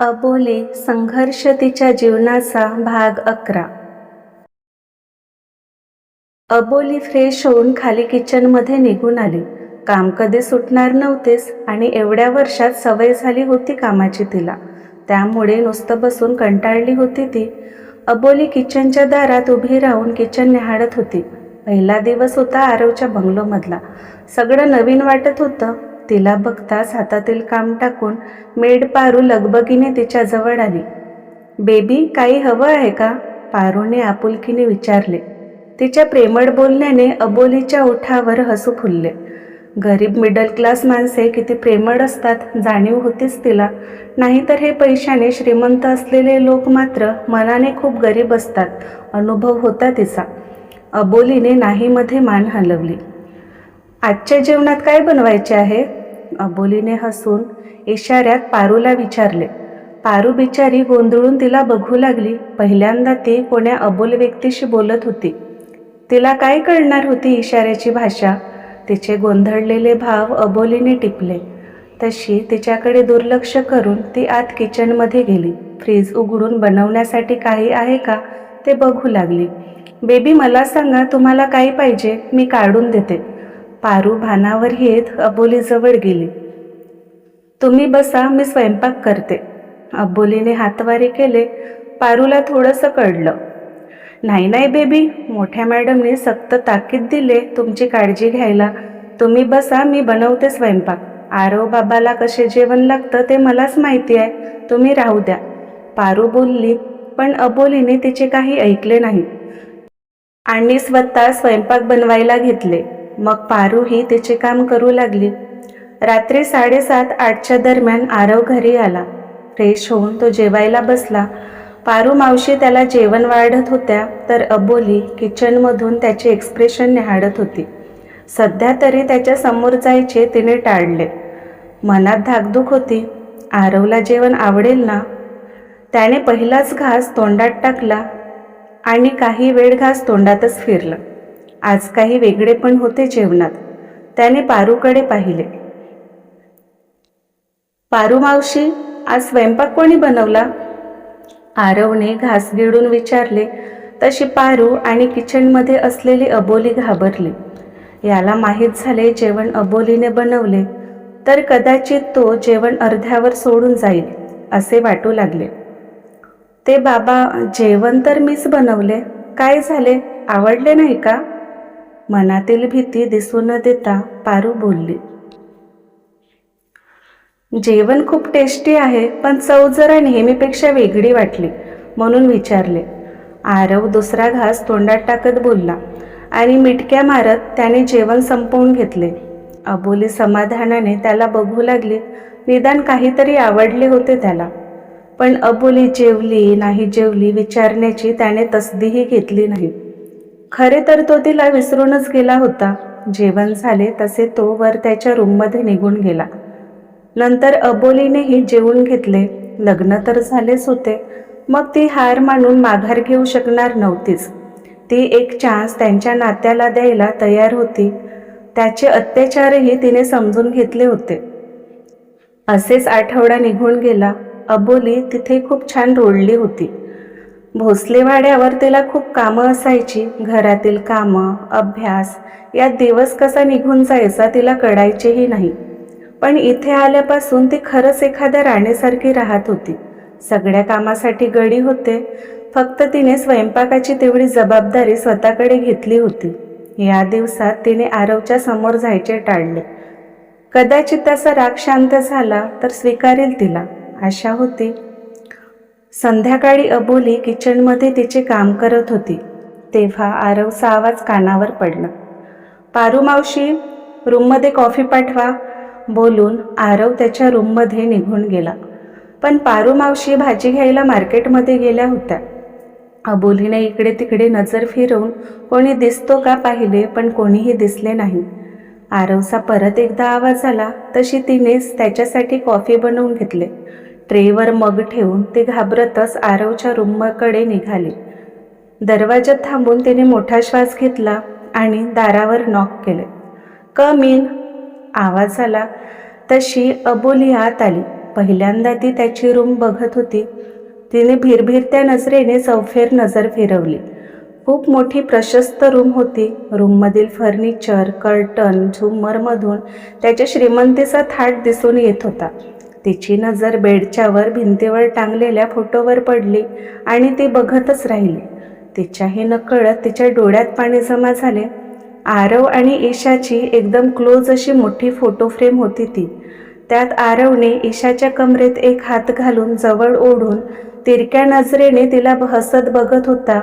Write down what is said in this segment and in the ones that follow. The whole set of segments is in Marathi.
अबोली संघर्ष तिच्या जीवनाचा भाग अकरा. अबोली फ्रेश होऊन खाली किचनमध्ये निघून आली. काम कधी सुटणार नव्हतेच आणि एवढ्या वर्षात सवय झाली होती कामाची तिला. त्यामुळे नुसतं बसून कंटाळली होती ती. अबोली किचनच्या दारात उभी राहून किचन निहाळत होती. पहिला दिवस होता आरवच्या बंगलोमधला सगळं नवीन वाटत होतं. तिला बघताच हातातील काम टाकून मेड पारू लगबगीने तिच्याजवळ आली. बेबी काही हवं आहे का? पारूने आपुलकीने विचारले. तिच्या प्रेमळ बोलण्याने अबोलीच्या ओठावर हसू फुलले. गरीब मिडल क्लास माणसे किती प्रेमळ असतात जाणीव होतीच तिला. नाहीतर हे पैशाने श्रीमंत असलेले लोक मात्र मनाने खूप गरीब असतात अनुभव होता तिचा. अबोलीने नाहीमध्ये मान हलवली. आजच्या जेवणात काय बनवायचे आहे? अबोलीने हसून इशाऱ्यात पारूला विचारले पारू बिचारी गोंधळून तिला बघू लागली. पहिल्यांदा ती कोण्या अबोल व्यक्तीशी बोलत होती. तिला काय कळणार होती इशाऱ्याची भाषा? तिचे गोंधळलेले भाव अबोलीने टिपले. तशी तिच्याकडे दुर्लक्ष करून ती आत किचनमध्ये गेली. फ्रीज उघडून बनवण्यासाठी काही आहे का ते बघू लागली. बेबी मला सांगा तुम्हाला काय पाहिजे? मी काढून देते. पारू भानावर येत अबोलीजवळ गेली. तुम्ही बसा मी स्वयंपाक करते. अबोलीने हातवारे केले. पारूला थोडंसं कळलं. नाही नाही बेबी. मोठ्या मॅडमने सक्त ताकीद दिले तुमची काळजी घ्यायला. तुम्ही बसा मी बनवते स्वयंपाक. आरव बाबाला कसे जेवण लागतं ते मलाच माहिती आहे. तुम्ही राहू द्या. पारू बोलली पण अबोलीने तिचे काही ऐकले नाही. आणि स्वतः स्वयंपाक बनवायला घेतले. मग पारूही त्याचे तिचे काम करू लागली. रात्री साडेसात आठच्या दरम्यान आरव घरी आला. फ्रेश होऊन तो जेवायला बसला. पारू मावशी त्याला जेवण वाढत होत्या तर अबोली किचनमधून त्याचे एक्सप्रेशन निहाळत होती. सध्या तरी त्याच्यासमोर जायचे तिने टाळले. मनात धाकधूक होती. आरवला जेवण आवडेल ना? त्याने पहिलाच घास तोंडात टाकला आणि काही वेळ घास तोंडातच फिरला. आज काही वेगळे पण होते जेवणात. त्याने पारूकडे पाहिले. पारू मावशी आज स्वयंपाक कोणी बनवला? आरवने घास गिळून विचारले. तशी पारू आणि किचनमध्ये असलेली अबोली घाबरली. याला माहीत झाले जेवण अबोलीने बनवले तर कदाचित तो जेवण अर्ध्यावर सोडून जाईल असे वाटू लागले. ते बाबा जेवण तर मीच बनवले. काय झाले? आवडले नाही का? मनातील भीती दिसू न देता पारू बोलली. जेवण खूप टेस्टी आहे पण चव जरा नेहमीपेक्षा वेगळी वाटली म्हणून विचारले. आरव दुसरा घास तोंडात टाकत बोलला आणि मिटक्या मारत त्याने जेवण संपवून घेतले. अबोली समाधानाने त्याला बघू लागली. निदान काहीतरी आवडले होते त्याला. पण अबोली जेवली नाही जेवली विचारण्याची त्याने तसदीही घेतली नाही. खरे तर तो तिला विसरूनच गेला होता. जेवण झाले तसे तो वर त्याच्या रूममध्ये निघून गेला. नंतर अबोलीनेही जेवून घेतले. लग्न तर झालेच होते. मग ती हार मानून माघार घेऊ शकणार नव्हतीच. ती एक चान्स त्यांच्या नात्याला द्यायला तयार होती. त्याचे अत्याचारही तिने समजून घेतले होते. असेच आठवडा निघून गेला. अबोली तिथे खूप छान रोडली होती. भोसलेवाड्यावर तिला खूप कामं असायची. घरातील कामं अभ्यास यात दिवस कसा निघून जायचा तिला कळायचेही नाही. पण इथे आल्यापासून ती खरंच एखाद्या राणीसारखी राहत होती. सगळ्या कामासाठी गडी होते. फक्त तिने स्वयंपाकाची तेवढी जबाबदारी स्वतःकडे घेतली होती. या दिवसात तिने आरवच्या समोर जायचे टाळले. कदाचित त्याचा राग शांत झाला तर स्वीकारेल तिला. आशा होती संध्याकाळी अबोली किचनमध्ये तिचे काम करत होती. तेव्हा आरवचा आवाज कानावर पडला. पारू मावशी रूममध्ये कॉफी पाठवा बोलून आरव त्याच्या रूममध्ये निघून गेला. पण पारू मावशी भाजी घ्यायला मार्केटमध्ये गेल्या होत्या. अबोलीने इकडे तिकडे नजर फिरवून कोणी दिसतो का पाहिले पण कोणीही दिसले नाही. आरवचा परत एकदा आवाज आला तशी तिनेच त्याच्यासाठी कॉफी बनवून घेतले. ट्रेवर मग ठेवून ते घाबरतच आरवच्या रूमकडे निघाले. दरवाज्यात थांबून तिने मोठा श्वास घेतला आणि दारावर नॉक केले. Come in. आवाज आला. तशी अबोली आत आली. पहिल्यांदा ती त्याची रूम बघत होती. तिने भिरभिरत्या नजरेने चौफेर नजर फिरवली. खूप मोठी प्रशस्त रूम होती. रूममधील फर्निचर कर्टन झुमरमधून त्याच्या श्रीमंतीचा थाट दिसून येत होता. तिची नजर बेडच्यावर भिंतीवर टांगलेल्या फोटोवर पडली आणि ती बघतच राहिली तिच्याही नकळत तिच्या डोळ्यात पाणी जमा झाले. आरव आणि ईशाची एकदम क्लोज अशी मोठी फोटो फ्रेम होती ती. त्यात आरवने ईशाच्या कमरेत एक हात घालून जवळ ओढून तिरक्या नजरेने तिला हसत बघत होता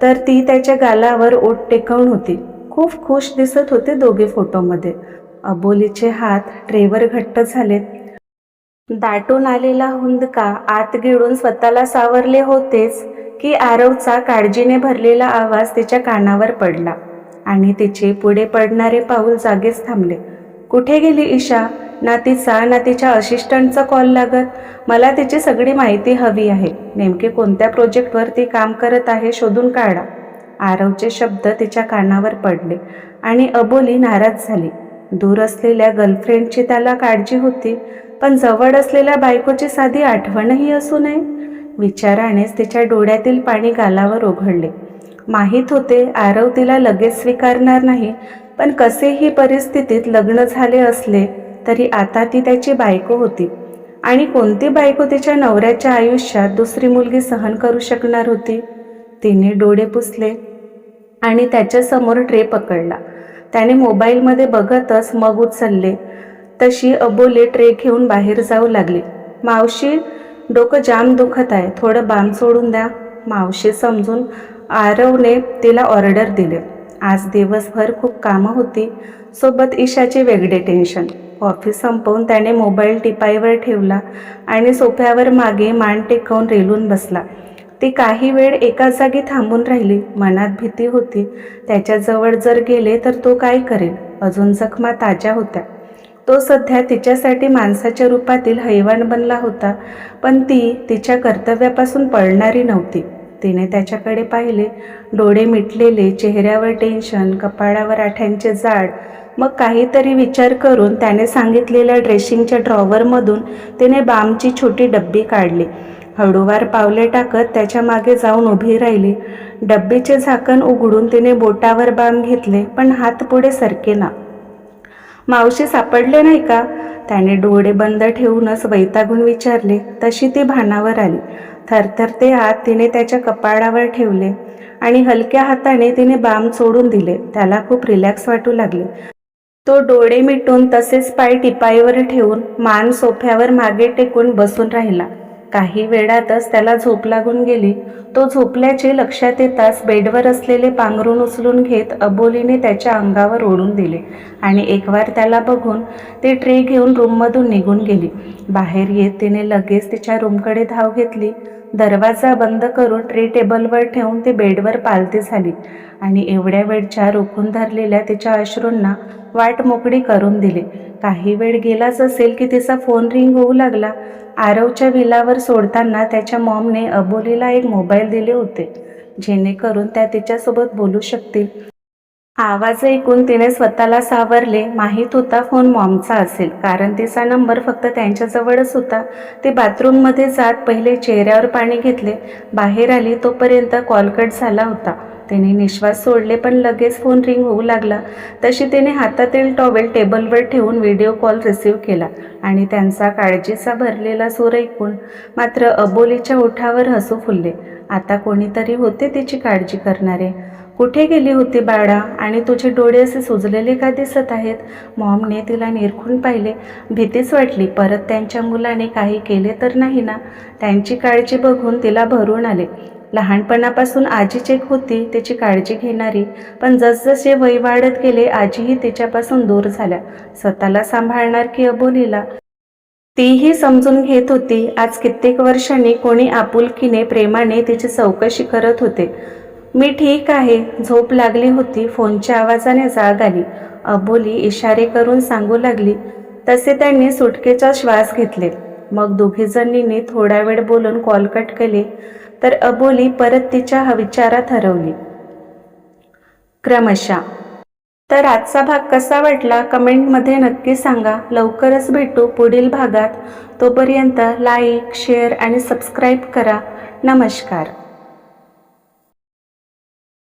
तर ती त्याच्या गालावर ओठ टेकवून होती. खूप खुश दिसत होते दोघे फोटोमध्ये अबोलीचे हात ट्रेवर घट्ट झालेत. दाटून आलेला हुंदका आत गिळून स्वतःला सावरले होतेच की आरवचा काळजीने भरलेला आवाज तिच्या कानावर पडला. आणि तिचे पुढे पडणारे पाऊल जागेच थांबले. कुठे गेली ईशा? ना तिचा ना तिच्या असिस्टंटचा कॉल लागत. मला तिची सगळी माहिती हवी आहे. नेमके कोणत्या प्रोजेक्टवर ती काम करत आहे शोधून काढा. आरवचे शब्द तिच्या कानावर पडले आणि अबोली नाराज झाली. दूर असलेल्या गर्लफ्रेंडची त्याला काळजी होती. पण जवळ असलेल्या बायकोची साधी आठवणही असू नये. विचारानेच तिच्या डोळ्यातील पाणी गालावर ओघळले. माहीत होते आरव तिला लगेच स्वीकारणार नाही पण कसेही परिस्थितीत लग्न झाले असले तरी आता ती त्याची बायको होती आणि कोणती बायको तिच्या नवऱ्याच्या आयुष्यात दुसरी मुलगी सहन करू शकणार होती? तिने डोळे पुसले आणि त्याच्यासमोर ट्रे पकडला. त्याने मोबाईलमध्ये बघतच मग उचलले. तशी अबोले ट्रे घेऊन बाहेर जाऊ लागली. मावशी डोकं जाम दुखत आहे थोडं बाम सोडून द्या. मावशी समजून आरवने तिला ऑर्डर दिले. आज दिवसभर खूप कामं होती सोबत ईशाचे वेगळे टेन्शन ऑफिस संपवून त्याने मोबाईल टिपाईवर ठेवला आणि सोफ्यावर मागे मान टेकवून रेलून बसला. ती काही वेळ एका जागी थांबून राहिली. मनात भीती होती. त्याच्याजवळ जर गेले तर तो काय करेल? अजून जखमा ताज्या होत्या. तो सध्या तिच्यासाठी माणसाच्या रूपातील हैवान बनला होता पण ती तिच्या कर्तव्यापासून पळणारी नव्हती. तिने त्याच्याकडे पाहिले डोळे मिटलेले चेहऱ्यावर टेन्शन कपाळावर आठ्यांचे जाड. मग काहीतरी विचार करून त्याने सांगितलेल्या ड्रेसिंगच्या ड्रॉवरमधून तिने बामची छोटी डब्बी काढली. हळूवार पावले टाकत त्याच्यामागे जाऊन उभी राहिली. डब्बीचे झाकण उघडून तिने बोटावर बाम घेतले पण हात पुढे सरकेना मावशी सापडले नाही का? त्याने डोळे बंद ठेवूनच वैतागून विचारले तशी ती भानावर आली. थरथरते हात तिने त्याच्या कपाळावर ठेवले आणि हलक्या हाताने तिने बाम सोडून दिले. त्याला खूप रिलॅक्स वाटू लागले. तो डोळे मिटून तसेच पाय टिपाईवर ठेवून मान सोफ्यावर मागे टेकून बसून राहिला. काही वेळातच त्याला झोप लागून गेली. तो झोपल्याचे लक्षात येताच बेडवर असलेले पांघरून उचलून घेत अबोलीने त्याच्या अंगावर ओढून दिले आणि एकवार त्याला बघून ती ट्रे घेऊन रूममधून निघून गेली. बाहेर येत तिने लगेच तिच्या रूमकडे धाव घेतली. दरवाजा बंद करून ट्रे टेबलवर ठेवून ती बेडवर पालती झाली आणि एवढ्या वेळच्या रोखून धरलेल्या तिच्या अश्रूंना वाट मोकळी करून दिली. काही वेळ गेलाच असेल की तिचा फोन रिंग होऊ लागला. आरवच्या विलावर सोडताना त्याच्या मॉमने अबोलीला एक मोबाईल दिले होते जेणेकरून त्या तिच्यासोबत बोलू शकतील. आवाज ऐकून तिने स्वतःला सावरले माहीत होता फोन मॉमचा असेल कारण तिचा नंबर फक्त त्यांच्याजवळच होता. ते बाथरूममध्ये जात पहिले चेहऱ्यावर पाणी घेतले बाहेर आली तोपर्यंत कॉल कट झाला होता. तिने निश्वास सोडले पण लगेच फोन रिंग होऊ लागला. तशी तिने हातातील टॉवेल टेबलवर ठेवून व्हिडिओ कॉल रिसीव्ह केला आणि त्यांचा काळजीचा भरलेला सूर ऐकून मात्र अबोलीच्या ओठावर हसू फुलले. आता कोणीतरी होते तिची काळजी करणारे? कुठे गेली होती बाळा? आणि तुझे डोळे असे सुजलेले का दिसत आहेत? मॉमने तिला निरखून पाहिले. भीतीच वाटली. परत त्यांच्या मुलाने काही केले तर नाही ना? त्यांची काळजी बघून तिला भरून आले. लहानपणापासून आजी चेक होती त्याची काळजी घेणारी. पण जसजसे वय वाढत गेले आजीही तिच्यापासून दूर झाल्या. स्वतःला सांभाळणार की अबोलीला? तीही समजून घेत होती. आज कित्येक वर्षांनी कोणी आपुलकीने प्रेमाने तिची चौकशी करत होते. मी ठीक आहे. झोप लागली होती. फोनच्या आवाजाने जाग आली. अबोली इशारे करून सांगू लागली. तसे त्यांनी सुटकेचा श्वास घेतले. मग दोघीजणींनी थोडा वेळ बोलून कॉल कट केले तर अबोली परत तिच्या विचारात हरवली. क्रमशः. तर आजचा भाग कसा वाटला कमेंटमध्ये नक्की सांगा. लवकरच भेटू पुढील भागात. तोपर्यंत लाईक शेअर आणि सबस्क्राईब करा. नमस्कार.